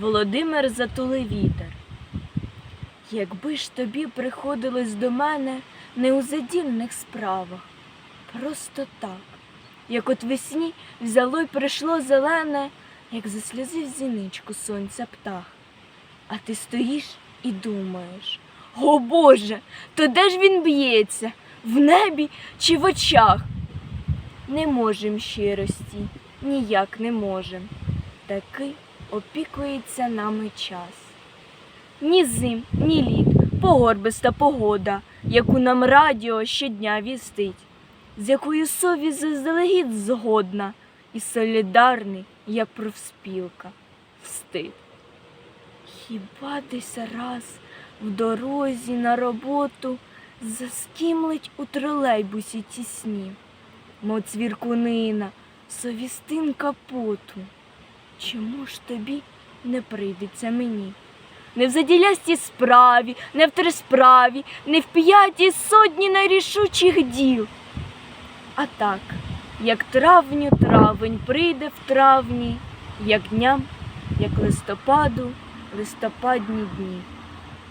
Володимир затулив вітер. Якби ж тобі приходилось до мене не у задільних справах, просто так, як от весні взяло й прийшло зелене, як заслізив зіничку сонця птах. А ти стоїш і думаєш, о Боже, то де ж він б'ється? В небі чи в очах? Не можем щирості, ніяк не можем. Такий опікується нами час. Ні зим, ні літ, погорбиста погода, яку нам радіо щодня вістить, з якою совість заздалегідь згодна і солідарний, як профспілка, встид. Хіба десь раз в дорозі на роботу заскімлить у тролейбусі тісні, мов цвіркунина, совістинка поту. Чому ж тобі не прийдеться мені? Не в заділястій справі, не в трисправі, не в п'ятій сотні найрішучих діл. А так, як травню травень прийде в травні, як дням, як листопаду, листопадні дні.